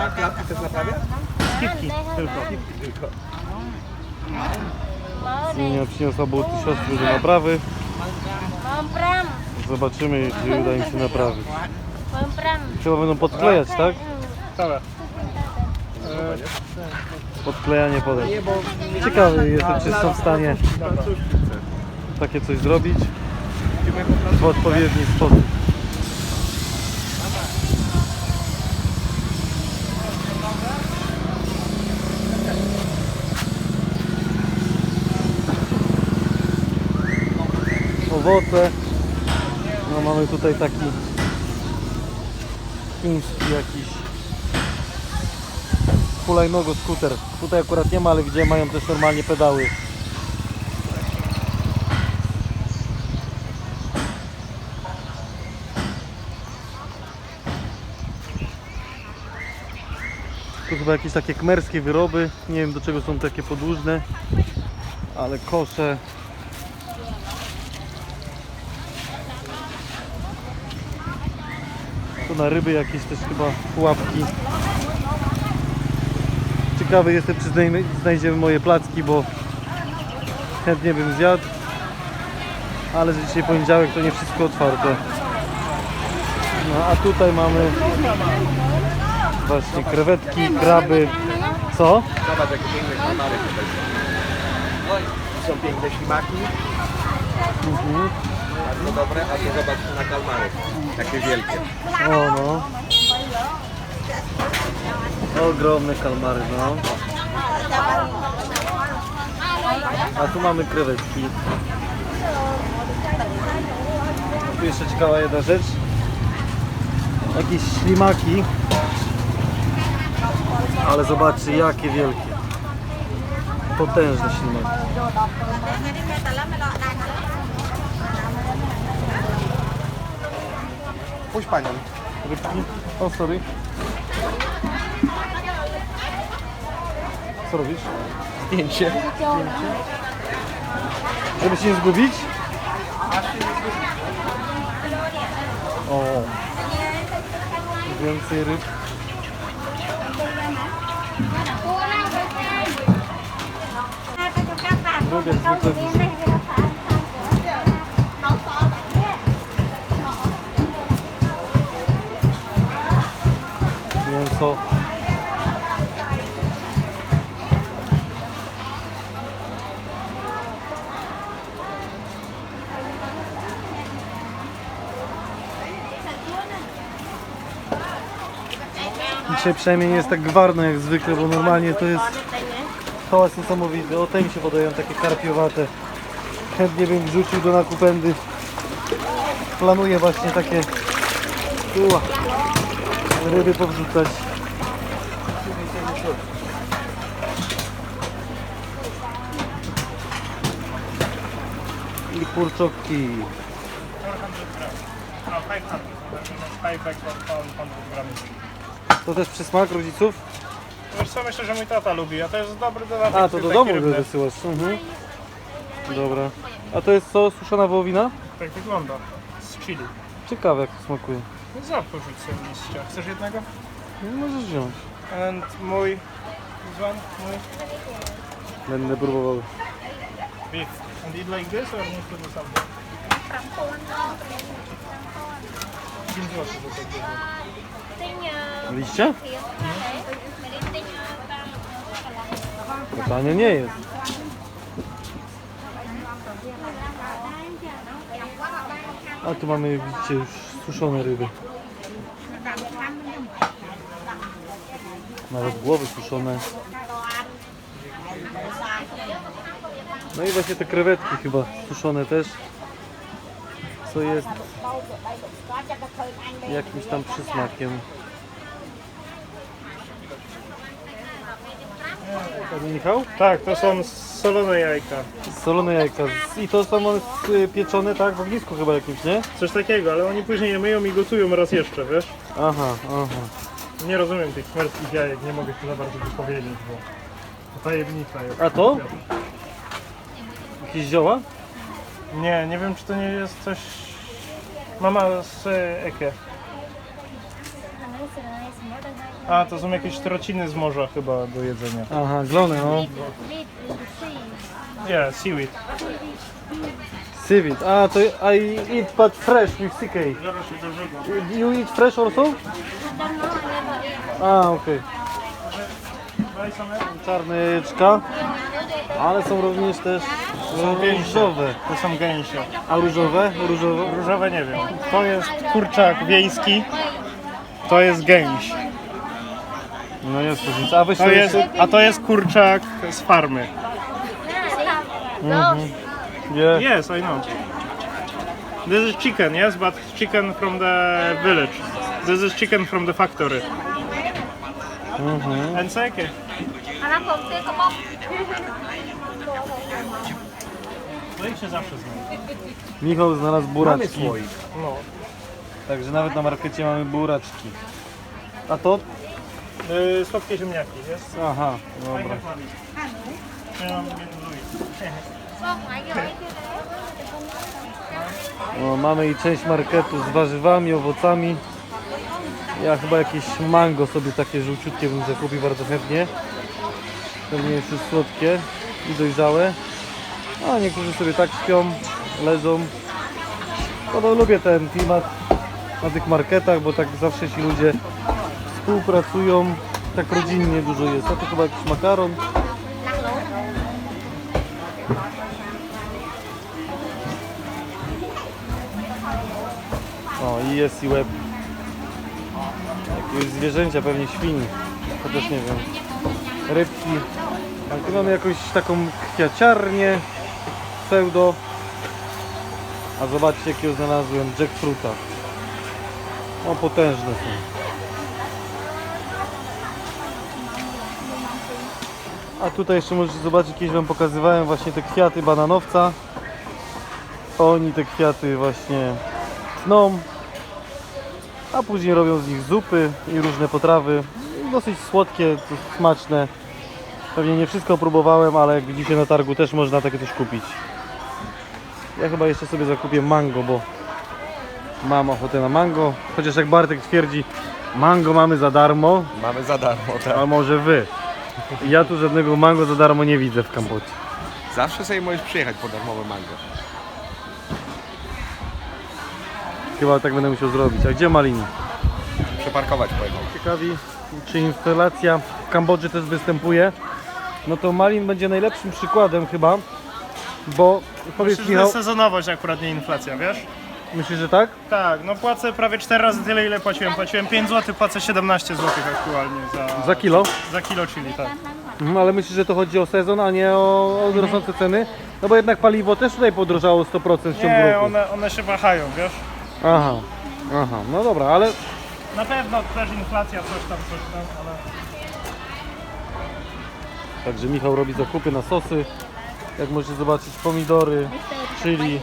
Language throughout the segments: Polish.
A klatki też naprawia? Skipki tylko. Tylko. Zmienia przyniosła buty siostry do naprawy. Mam pram, Zobaczymy, czy uda im się naprawić. mam pram. Chyba będą podklejać, tak? Całe. Podklejanie podejść. Ciekawy jestem, czy są w stanie takie coś zrobić w odpowiedni sposób. Owoce. No mamy tutaj taki chiński jakiś hulajnogo skuter. Tutaj akurat nie ma, ale gdzie mają też normalnie pedały. Tu chyba jakieś takie kmerskie wyroby. Nie wiem do czego są takie podłużne, ale kosze. Tu na ryby jakieś też chyba pułapki. Ciekawy jestem, czy znajdziemy, moje placki, bo chętnie bym zjadł. Ale że dzisiaj poniedziałek to nie wszystko otwarte. No a tutaj mamy właśnie krewetki, kraby. Co? Zobacz jakie piękne kalmary tutaj są. Są piękne ślimaki. Mhm. Bardzo dobre, a tu zobacz na kalmary. Takie wielkie. O no. Ogromne kalmary, no. A tu mamy krewetki. Tu jeszcze ciekawa jedna rzecz. Jakieś ślimaki. Ale zobaczcie jakie wielkie. Potężne ślimaki. Puść panią. O, sorry. Co robisz? Zdjęcie. Żeby się nie zgubić? O. Więcej ryb. Lubię zwykle. Mięso. Dzisiaj przynajmniej nie jest tak gwarno jak zwykle, bo normalnie to jest hałas niesamowity. O, te mi się podają takie karpiowate. Chętnie bym wrzucił do nakupendy. Planuję właśnie takie ua, ryby powrzucać. I kurczowki. 500. 500 pound, pound gramy. To też przysmak rodziców? Wiesz co, myślę, że mój tata lubi, a to jest dobry dodatek. A, to do taki domu rybny. go wysyłasz. Mhm. Dobra. A to jest co? Suszona wołowina? Tak wygląda. Z chili. Ciekawe jak to smakuje. No Zapórzuć sobie liścia. Chcesz jednego? No, możesz wziąć. And mój... This one? Mój Będę próbował. beef. And eat like this or need to do something? 5 zł do tego. Liście? No tanie nie jest. A tu mamy, widzicie, już suszone ryby. Nawet głowy suszone. No i właśnie te krewetki chyba suszone też. Co jest jakimś tam przysmakiem. Panie Michał? Tak, to są solone jajka. Solone jajka. I to są one y, pieczone, tak? W ognisku chyba jakimś, nie? Coś takiego, ale oni później je myją i gotują raz jeszcze, wiesz? Aha, aha. Nie rozumiem tych kmerskich jajek, nie mogę się za bardzo wypowiedzieć, bo to tajemnica jest. A to? Jakieś zioła? Nie, nie wiem czy to nie jest coś... Mama z e, Eke. A, to są jakieś trociny z morza chyba do jedzenia. Aha, glony, no. Yeah, seaweed. Civet. A, to I eat but fresh with CK. You eat fresh also? A, okej. Daj same. Czarne jajeczka. Ale są również też różowe. To są gęsie. A różowe? Różowe? Różowe nie wiem. To jest kurczak wiejski. To jest gęś. No jest różnica. A weź To sobie jest, a to jest kurczak z farmy. Yeah. Yes, I know. This is chicken, yes, but chicken from the village. This is chicken from the factory. And sake. No ich się zawsze zna. Michał znalazł Mamy buraczki. słoik. No. Także nawet na markecie mamy buraczki. A to? Yy, słodkie ziemniaki? Aha, dobra. No, mamy i część marketu z warzywami, owocami. Ja chyba jakieś mango sobie takie żółciutkie bym zakupił bardzo chętnie. Pewnie jest już słodkie i dojrzałe. A niektórzy sobie tak śpią, leżą. No, no lubię ten klimat na tych marketach, bo tak zawsze ci ludzie współpracują. Tak rodzinnie dużo jest. A to chyba jakiś makaron. O, i jest i łeb. Jakieś zwierzęcia, pewnie świni. Chociaż nie wiem. Rybki. A tu mamy jakąś taką kwiaciarnię pseudo. A zobaczcie jakiego znalazłem. Jackfruita. O, potężne są. A tutaj jeszcze możecie zobaczyć, kiedyś Wam pokazywałem właśnie te kwiaty bananowca. Oni te kwiaty właśnie tną, a później robią z nich zupy i różne potrawy. Dosyć słodkie, smaczne. Pewnie nie wszystko próbowałem, ale jak widzicie na targu też można takie coś kupić. Ja chyba jeszcze sobie zakupię mango, bo mam ochotę na mango. Chociaż jak Bartek twierdzi, mango mamy za darmo, Mamy za darmo, tak. a może wy. Ja tu żadnego mango za darmo nie widzę w Kambodży. Zawsze sobie możesz przyjechać po darmowe mango. Chyba tak będę musiał zrobić. A gdzie maliny? Przeparkować pojechał. ciekawi, czy instalacja w Kambodży też występuje, no to Malin będzie najlepszym przykładem chyba, bo powiedz Myślę, że to Michał, jest sezonowość akurat, nie inflacja, wiesz? Myślisz, że tak? Tak, no płacę prawie 4 razy tyle, ile płaciłem. Płaciłem 5 zł, płacę 17 zł aktualnie za, Za kilo? za kilo chili, tak. Mhm, ale myślisz, że to chodzi o sezon, a nie o, o rosnące ceny? No bo jednak paliwo też tutaj podrożało 100% w ciągu Nie, roku. one, one się wahają, wiesz? Aha, aha, no dobra, ale Na pewno też inflacja, coś tam, coś tam, ale... także Michał robi zakupy na sosy, jak możecie zobaczyć pomidory, chili,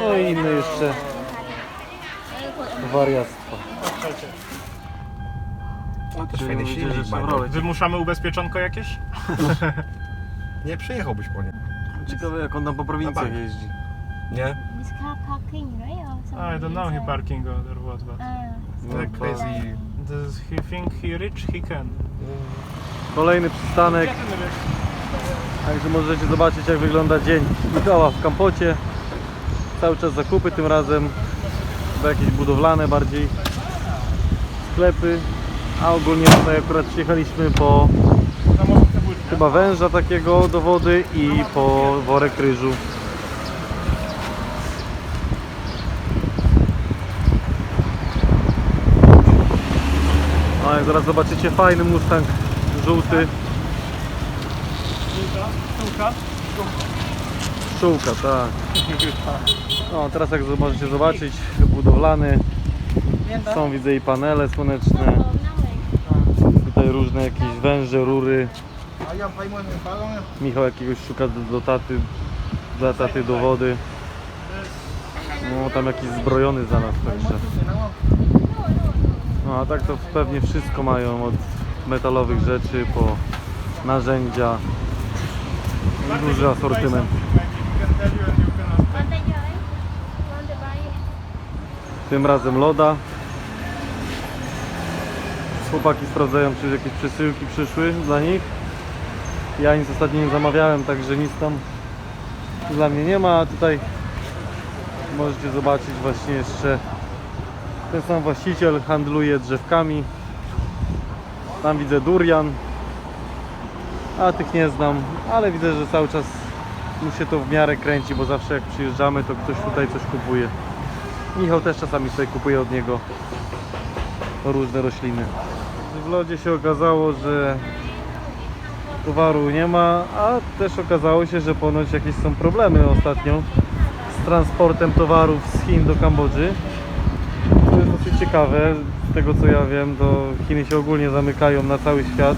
no i inne jeszcze wariactwa. Słuchajcie, No fajny silnik ma. Wymuszamy ubezpieczonko jakieś? Nie przyjechałbyś po nie. Ciekawe jak on tam po prowincjach bank. jeździ. Nie? Car parking, right? Or something I don't know he inside? parking or what, but... Ah. No, Tak crazy. Does he think he rich? He can. Kolejny przystanek, także możecie zobaczyć jak wygląda dzień Michała w Kampocie. Cały czas zakupy, tym razem chyba jakieś budowlane bardziej sklepy. A ogólnie tutaj akurat przyjechaliśmy po chyba węża takiego do wody i po worek ryżu. A jak zaraz zobaczycie fajny Mustang żółty. Sztuka. Pszczółka, tak. No, teraz jak możecie zobaczyć, budowlany. Są widzę i panele słoneczne. Tutaj różne jakieś węże, rury. Michał jakiegoś szuka do, do taty, dla taty do wody. No tam jakiś zbrojony za nas także. No a tak to pewnie wszystko mają od metalowych rzeczy po narzędzia. duży asortyment. Tym razem loda. Chłopaki sprawdzają, czy jakieś przesyłki przyszły dla nich. Ja nic ostatnio nie zamawiałem, także nic tam dla mnie nie ma. A tutaj możecie zobaczyć właśnie jeszcze ten sam właściciel handluje drzewkami. Tam widzę durian. A tych nie znam, ale widzę, że cały czas mu się to w miarę kręci, bo zawsze jak przyjeżdżamy, to ktoś tutaj coś kupuje. Michał też czasami sobie kupuje od niego różne rośliny. W lodzie się okazało, że towaru nie ma, a też okazało się, że ponoć jakieś są problemy ostatnio z transportem towarów z Chin do Kambodży. To jest dosyć ciekawe, z tego co ja wiem, to Chiny się ogólnie zamykają na cały świat.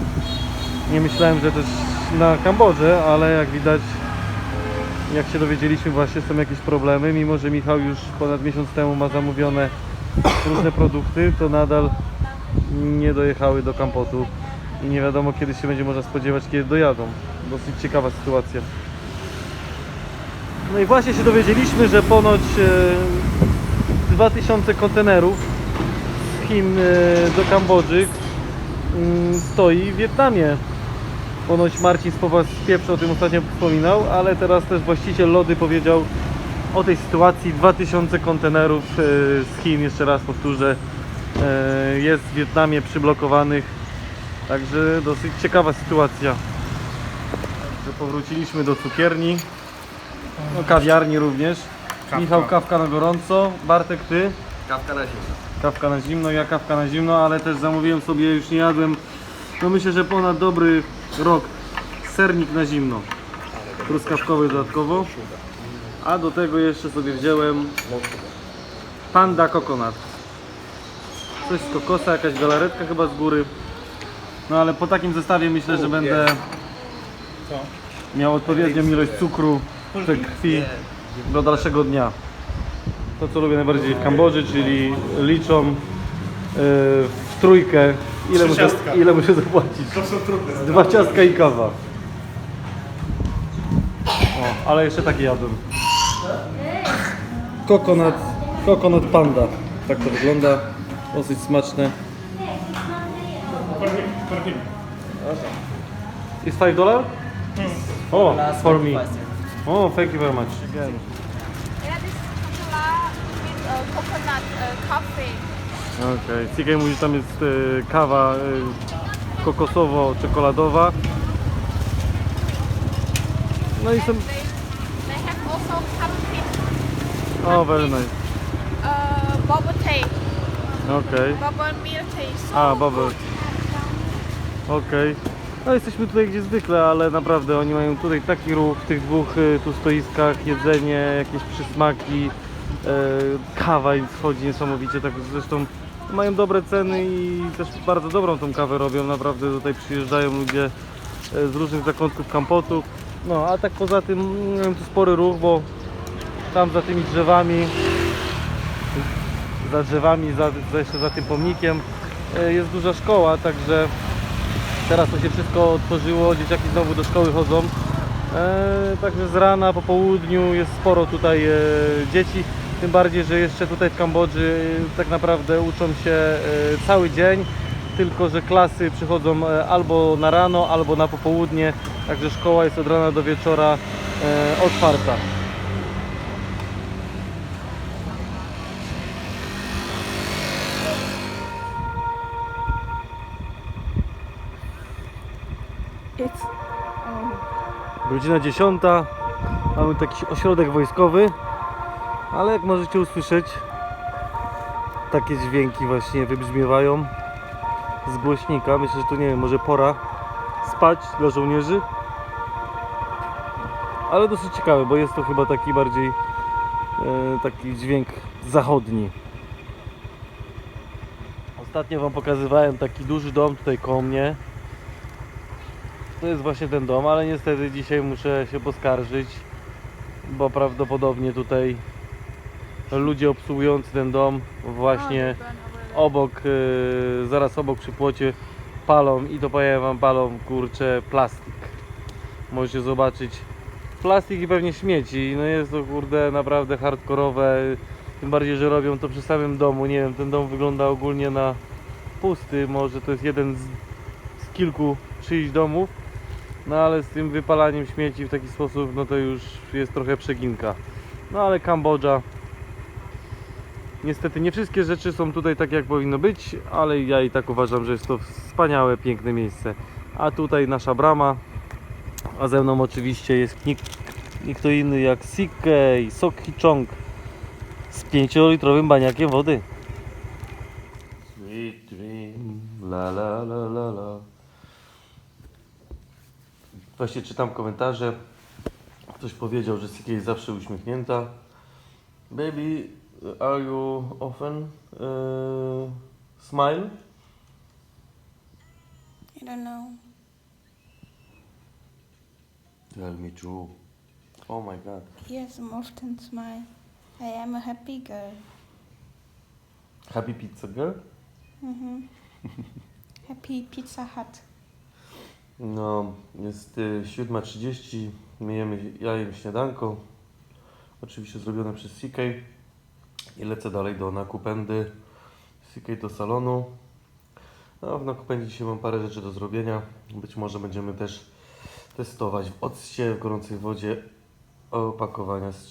Nie myślałem, że też na Kambodżę, ale jak widać jak się dowiedzieliśmy właśnie są jakieś problemy, mimo że Michał już ponad miesiąc temu ma zamówione różne produkty, to nadal nie dojechały do Kampotu i nie wiadomo kiedy się będzie można spodziewać, kiedy dojadą. Dosyć ciekawa sytuacja. No i właśnie się dowiedzieliśmy, że ponoć e, 2000 kontenerów z Chin e, do Kambodży mm, stoi w Wietnamie. Ponoć Marcin Spowa z Pieprzu o tym ostatnio wspominał, ale teraz też właściciel lody powiedział o tej sytuacji. 2000 kontenerów e, z Chin, jeszcze raz powtórzę, e, jest w Wietnamie przyblokowanych. Także dosyć ciekawa sytuacja. Że powróciliśmy do cukierni, no, kawiarni również. Kawka. Michał kawka na gorąco, Bartek ty? Kawka na zimno. Kawka na zimno, ja kawka na zimno, ale też zamówiłem sobie, już nie jadłem, no myślę, że ponad dobry rok, sernik na zimno, truskawkowy dodatkowo, a do tego jeszcze sobie wziąłem panda coconut. Coś z kokosa, jakaś galaretka chyba z góry, no ale po takim zestawie myślę, że będę miał odpowiednią ilość cukru w krwi do dalszego dnia. To co lubię najbardziej w Kambodży, czyli liczą yy, w trójkę ile Trzy muszę, ciastka. ile muszę zapłacić. To są trudne. Dwa ciastka i kawa. O, ale jeszcze takie jadłem. Kokonat, kokonat panda. Tak to wygląda. Dosyć smaczne. Is 5 dollar? Oh, for me. Oh, thank you very much. Yeah, this is coconut with uh, coconut uh, coffee. Okej, okay. mówi, że tam jest e, kawa e, kokosowo-czekoladowa. No i są... They, they have also pumpkin O, very nice. uh, bubble tea, Okej. bubble milk tea. So A, bubble. Okej. No jesteśmy tutaj gdzie zwykle, ale naprawdę oni mają tutaj taki ruch w tych dwóch y, tu stoiskach, jedzenie, jakieś przysmaki, e, kawa im schodzi niesamowicie, tak zresztą mają dobre ceny i też bardzo dobrą tą kawę robią, naprawdę tutaj przyjeżdżają ludzie e, z różnych zakątków Kampotu. No a tak poza tym mają tu spory ruch, bo tam za tymi drzewami za drzewami, za, za jeszcze za tym pomnikiem e, jest duża szkoła, także teraz to się wszystko otworzyło, dzieciaki znowu do szkoły chodzą. E, także z rana po południu jest sporo tutaj dzieci, tym bardziej, że jeszcze tutaj w Kambodży e, tak naprawdę uczą się e, cały dzień, tylko że klasy przychodzą e, albo na rano, albo na popołudnie, także szkoła jest od rana do wieczora otwarta. it's Godzina 10. Mamy taki ośrodek wojskowy, ale jak możecie usłyszeć, takie dźwięki właśnie wybrzmiewają z głośnika. Myślę, że to nie wiem, może pora spać dla żołnierzy. Ale dosyć ciekawe, bo jest to chyba taki bardziej e, taki dźwięk zachodni. Ostatnio Wam pokazywałem taki duży dom tutaj koło mnie. To jest właśnie ten dom, ale niestety dzisiaj muszę się poskarżyć, bo prawdopodobnie tutaj ludzie obsługujący ten dom właśnie obok, e, zaraz obok przy płocie palą i to powiem wam palą kurczę plastik. Możecie zobaczyć plastik i pewnie śmieci. No jest to kurde naprawdę hardkorowe. Tym bardziej, że robią to przy samym domu. Nie wiem, ten dom wygląda ogólnie na pusty. Może to jest jeden z, z kilku czyichś domów. No ale z tym wypalaniem śmieci w taki sposób, no to już jest trochę przeginka. No ale Kambodża. Niestety nie wszystkie rzeczy są tutaj tak jak powinno być, ale ja i tak uważam, że jest to wspaniałe, piękne miejsce. A tutaj nasza brama, a ze mną oczywiście jest nikt, nikt inny jak Sikkei Sokhi Chong z 5-litrowym baniakiem wody. Sweet dream, la la la la la. Właśnie czytam komentarze. Ktoś powiedział, że Sikkei jest zawsze uśmiechnięta. Baby, are you often uh, smile? I don't know. Tell me true. Oh my god. Yes, I'm often smile. I am a happy girl. Happy pizza girl? hmm happy Pizza Hut. No, jest y, 7.30, myjemy, ja jem śniadanko, oczywiście zrobione przez CK i lecę dalej do Nakupendy, CK do salonu. No, w Nakupendzie dzisiaj mam parę rzeczy do zrobienia, być może będziemy też testować w occie, w gorącej wodzie opakowania z